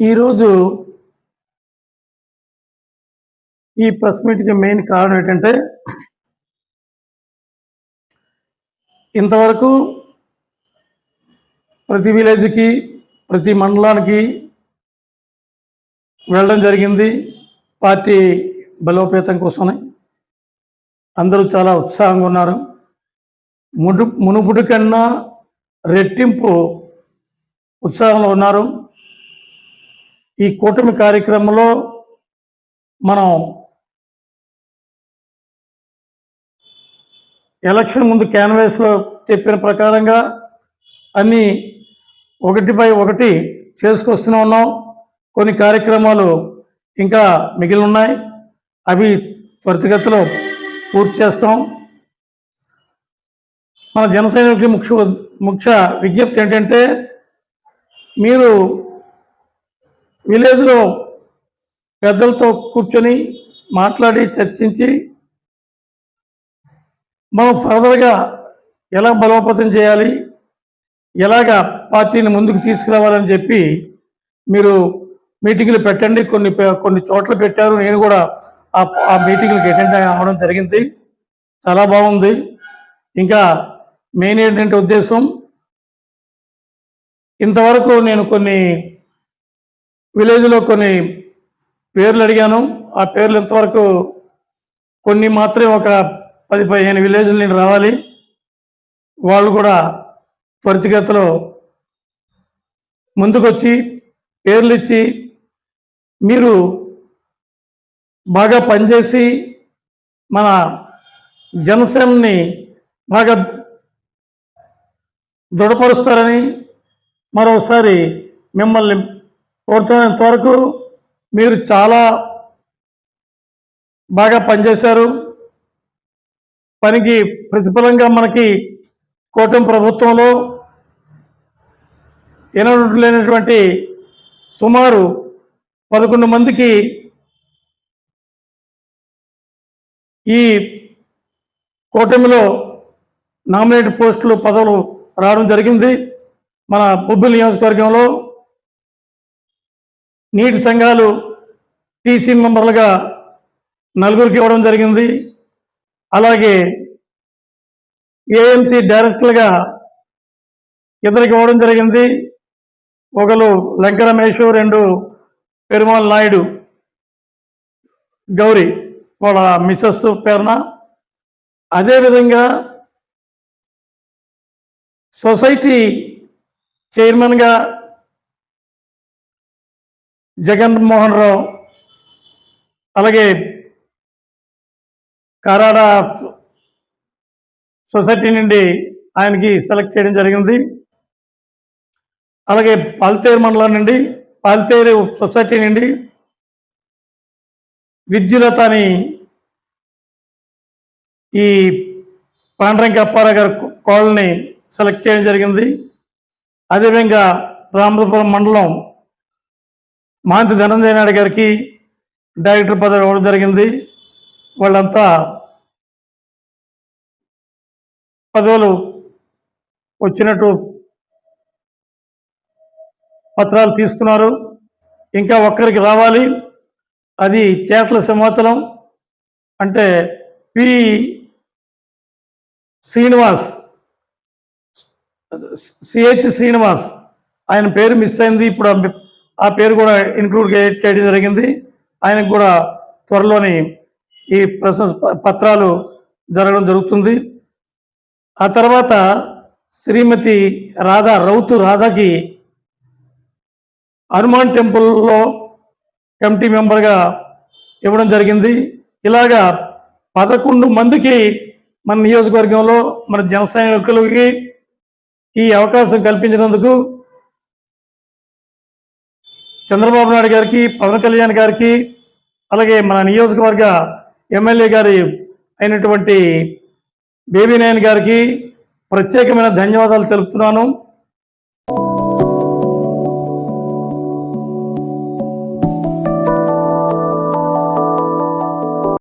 ఈరోజు ఈ press మీట్కి main కారణం ఏంటంటే ఇంతవరకు ప్రతి విలేజ్కి ప్రతి మండలానికి వెళ్ళడం జరిగింది పార్టీ బలోపేతం కోసమని. అందరూ చాలా ఉత్సాహంగా ఉన్నారు. ముడు మునుపుటి కన్నా రెట్టింపు ఉత్సాహంలో ఉన్నారు. ఈ కూటమి కార్యక్రమంలో మనం ఎలక్షన్ ముందు క్యాన్వాస్లో చెప్పిన ప్రకారంగా అన్నీ ఒకటిపై ఒకటి చేసుకొస్తూనే ఉన్నాం. కొన్ని కార్యక్రమాలు ఇంకా మిగిలి ఉన్నాయి. అవి త్వరితగతిలో పూర్తి చేస్తాం. మన జన ముఖ్య ముఖ్య విజ్ఞప్తి ఏంటంటే మీరు విలేజ్లో పెద్దలతో కూర్చొని మాట్లాడి చర్చించి మనం ఫర్దర్గా ఎలా బలోపేతం చేయాలి ఎలాగ పార్టీని ముందుకు తీసుకురావాలని చెప్పి మీరు మీటింగ్లు పెట్టండి. కొన్ని కొన్ని చోట్ల పెట్టారు. నేను కూడా ఆ ఆ మీటింగ్లకు అటెండ్ అవ్వడం జరిగింది. చాలా బాగుంది. ఇంకా మెయిన్ ఏంటంటే ఉద్దేశం ఇంతవరకు నేను కొన్ని విలేజ్లో కొన్ని పేర్లు అడిగాను. ఆ పేర్లు ఇంతవరకు కొన్ని మాత్రమే ఒక పది పదిహేను విలేజ్ల నేను రావాలి. వాళ్ళు కూడా త్వరితగతిలో ముందుకొచ్చి పేర్లు ఇచ్చి మీరు బాగా పనిచేసి మన జనసేనని బాగా దృఢపరుస్తారని మరోసారి మిమ్మల్ని కోరుతున్నంత వరకు మీరు చాలా బాగా పనిచేశారు. పనికి ప్రతిఫలంగా మనకి కూటమి ప్రభుత్వంలో ఎనడు లేనటువంటి సుమారు పదకొండు మందికి ఈ కూటమిలో నామినేట్ పోస్టులు పదవులు రావడం జరిగింది. మన బొబ్బిలి నియోజకవర్గంలో నీటి సంఘాలు టీసీ మెంబర్లుగా నలుగురికి ఇవ్వడం జరిగింది. అలాగే ఏఎంసీ డైరెక్టర్లుగా ఇద్దరికి ఇవ్వడం జరిగింది. ఒకరు లంక రమేష్ రెండు పెరుమాల్ నాయుడు గౌరీ వాళ్ళ మిస్సెస్ పేరున. అదేవిధంగా సొసైటీ చైర్మన్గా జగన్మోహన్ రావు అలాగే కారాడ సొసైటీ నుండి ఆయనకి సెలెక్ట్ చేయడం జరిగింది. అలాగే పాల్తేరు మండలం నుండి పాల్తేరు సొసైటీ నుండి విద్యులత అని ఈ పాండ్రంక అప్పారావు గారి కోళ్ళని సెలెక్ట్ చేయడం జరిగింది. అదేవిధంగా రామపురం మండలం మాంతి ధనంజయ నాయుడు గారికి డైరెక్టర్ పదవి ఇవ్వడం జరిగింది. వాళ్ళంతా పదవులు వచ్చినట్టు పత్రాలు తీసుకున్నారు. ఇంకా ఒక్కరికి రావాలి. అది చేతల సింహాచలం అంటే పి. శ్రీనివాస్ సిహెచ్ శ్రీనివాస్. ఆయన పేరు మిస్ అయింది. ఇప్పుడు ఆ పేరు కూడా ఇంక్లూడ్ చేయడం జరిగింది. ఆయనకు కూడా త్వరలోని ఈ ప్రశ్న పత్రాలు జరగడం జరుగుతుంది. ఆ తర్వాత శ్రీమతి రాధా రౌతు రాధాకి హనుమాన్ టెంపుల్లో కమిటీ మెంబర్గా ఇవ్వడం జరిగింది. ఇలాగా పదకొండు మందికి మన నియోజకవర్గంలో మన జనసైనికులకి ఈ అవకాశం కల్పించినందుకు చంద్రబాబు నాయుడు గారికి పవన్ కళ్యాణ్ గారికి అలాగే మన నియోజకవర్గ ఎమ్మెల్యే గారి అయినటువంటి బేబీ నాయన్ గారికి ప్రత్యేకమైన ధన్యవాదాలు తెలుపుతున్నాను.